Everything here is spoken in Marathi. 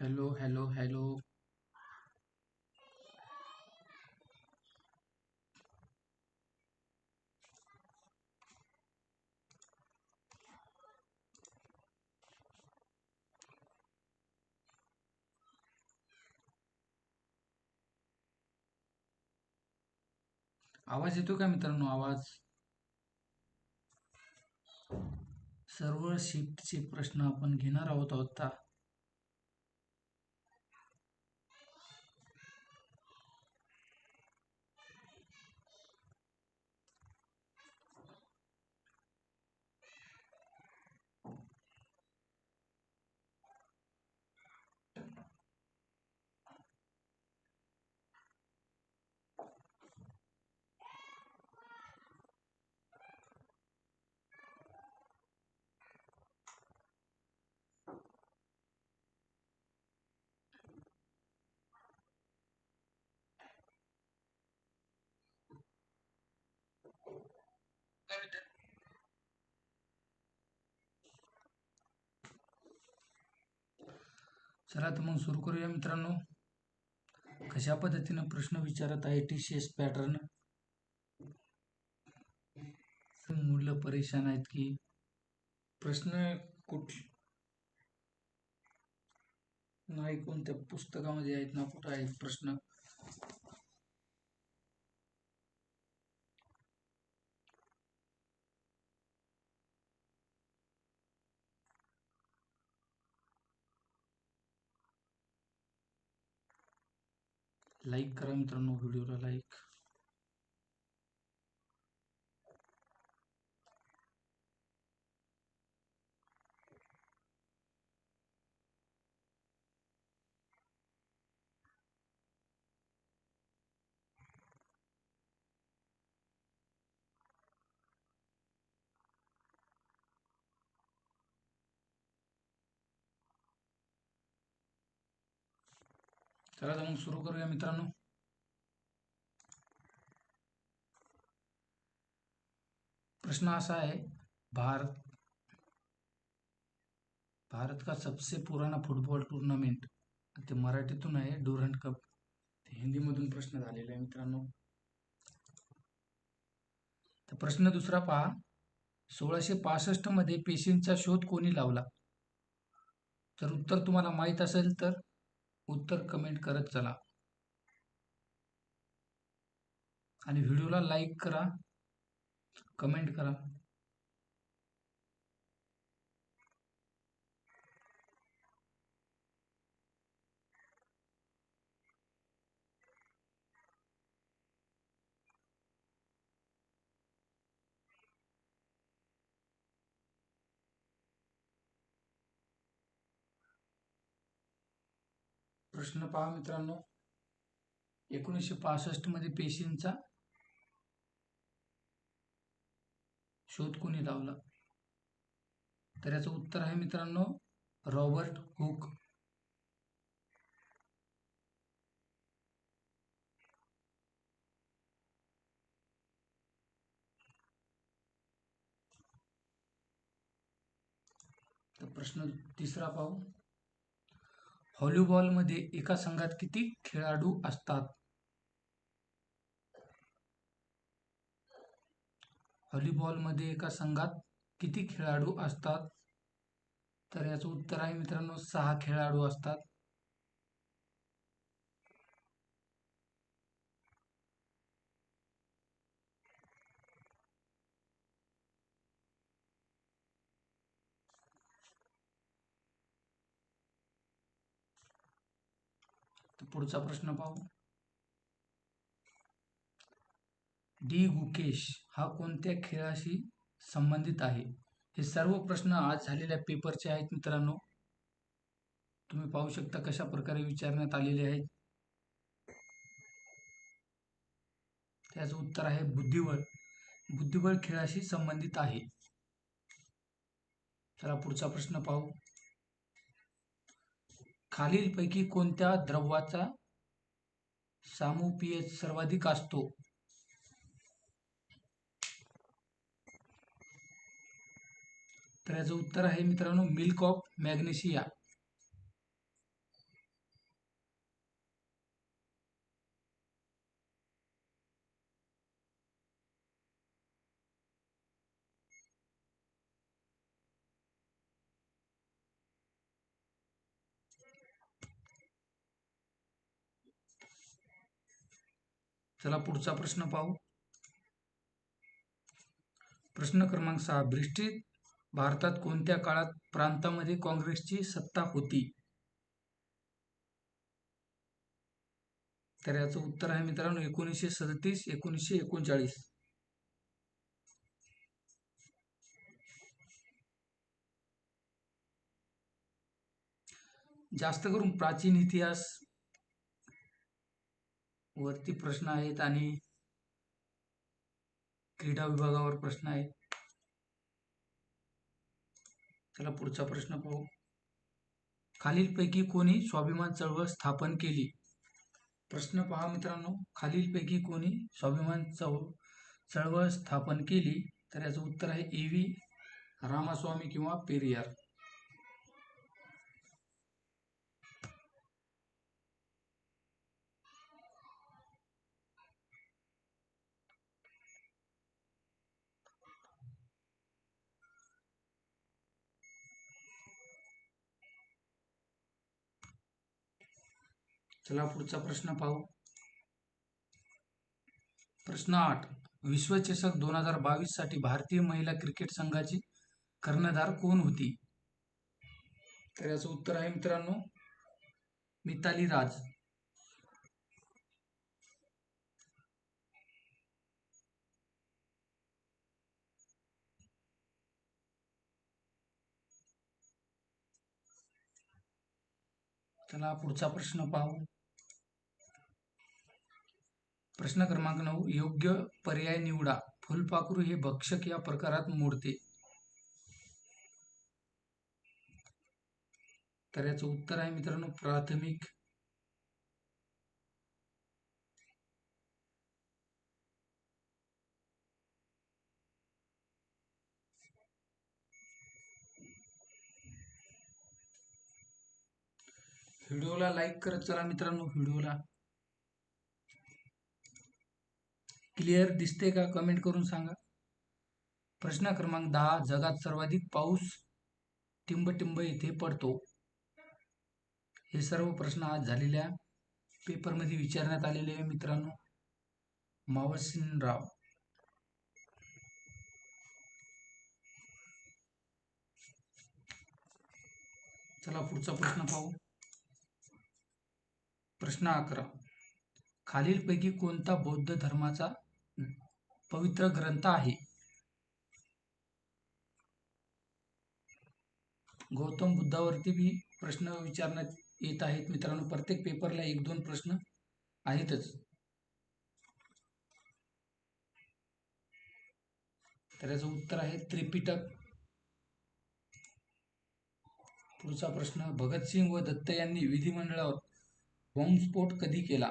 हॅलो हॅलो हॅलो आवाज येतो का मित्रांनो? आवाज? सर्व शिफ्टचे प्रश्न आपण घेणार आहोत आता. चला तर मग सुरू करूया मित्रांनो. कशा पद्धतीने प्रश्न विचारत आहे टी सी एस पॅटर्न मुलं परेशान आहेत की प्रश्न कुठ नाही कोणत्या पुस्तकामध्ये आहेत ना कुठं आहेत प्रश्न? लाईक करा मित्रांनो व्हिडिओला लाईक. चला तर मग सुरू करूया मित्रांनो. प्रश्न असा है भारत भारत का सबसे पुराना फुटबॉल टूर्नामेंट ते मराठीतून आहे डुरंट कप. ते हिंदीमधून प्रश्न झालेला आहे मित्रांनो. तर प्रश्न दुसरा पहा सोळाशे पासष्टमध्ये पेशींचा शोध कोणी लावला? तर उत्तर तुम्हाला माहीत असेल तर उत्तर कमेंट करत चला. आणि व्हिडिओला लाईक करा. कमेंट करा. प्रश्न पहा मित्रांनो. एकोणीसशे पासष्टमध्ये पेशींचा शोध कोणी लावला? तर याचं उत्तर आहे मित्रांनो रॉबर्ट हुक. तर प्रश्न तिसरा पाहू. व्हॉलीबॉलमध्ये एका संघात किती खेळाडू असतात? व्हॉलीबॉलमध्ये एका संघात किती खेळाडू असतात? तर याचं उत्तर आहे मित्रांनो सहा खेळाडू असतात तर पुढचा प्रश्न पाहू. डी. गुकेश हा कोणत्या खेळाशी संबंधित आहे? हे सर्व प्रश्न आज झालेल्या पेपरचे आहेत मित्रांनो. तुम्ही पाहू शकता कशा प्रकारे विचारण्यात आलेले आहेत. त्याचं उत्तर आहे बुद्धिबळ. बुद्धिबळ खेळाशी संबंधित आहे. चला पुढचा प्रश्न पाहू. खालीलपैकी कोणत्या द्रव्याचा सामू सर्वाधिक असतो? तर याचं उत्तर आहे मित्रांनो मिल्क ऑफ मॅग्नेशिया. चला पुढचा प्रश्न पाहू. प्रश्न क्रमांक सहा. ब्रिटिश भारतात कोणत्या काळात प्रांतामध्ये काँग्रेसची सत्ता होती? तर याचं उत्तर आहे मित्रांनो एकोणीसशे सदतीस एकोणीसशे एकोणचाळीस. जास्त करून प्राचीन इतिहास वरती प्रश्न आहेत आणि क्रीडा विभागावर प्रश्न आहेत. चला पुढचा प्रश्न पाहू. खालीलपैकी कोणी स्वाभिमान चळवळ स्थापन केली? प्रश्न पहा मित्रांनो. खालीलपैकी कोणी स्वाभिमान चळ चळवळ स्थापन केली? तर याचं उत्तर आहे ए व्ही. रामास्वामी किंवा पेरियार. चला पुढचा प्रश्न पाहू. प्रश्न आठ. विश्वचषक दोन हजार बावीससाठी भारतीय महिला क्रिकेट संघाची कर्णधार कोण होती? तर याचं उत्तर आहे मित्रांनो मिताली राज. चला पुढचा प्रश्न पाहू. प्रश्न क्रमांक नऊ योग्य पर्याय निवडा. फुलपाखरू हे भक्षक या प्रकारात मोडते. तर याचं उत्तर आहे मित्रांनो प्राथमिक व्हिडिओला लाईक करत चला मित्रांनो व्हिडिओला. क्लिअर दिसते का कमेंट करून सांगा. प्रश्न क्रमांक दहा जगात सर्वाधिक पाऊस टिंब येथे पडतो. हे सर्व प्रश्न आज झालेल्या पेपरमध्ये विचारण्यात आलेले आहे मित्रांनो. मावसिनराव. चला पुढचा प्रश्न पाहू. प्रश्न अकरा. खालीलपैकी कोणता बौद्ध धर्माचा पवित्र ग्रंथ आहे? गौतम बुद्धावरती बी प्रश्न विचारण्यात येत आहेत मित्रांनो. प्रत्येक पेपरला एक दोन प्रश्न आहेतच. तर याचं उत्तर आहे त्रिपिटक. पुढचा प्रश्न भगतसिंग व दत्त यांनी विधिमंडळावर बॉम्बस्फोट कधी केला?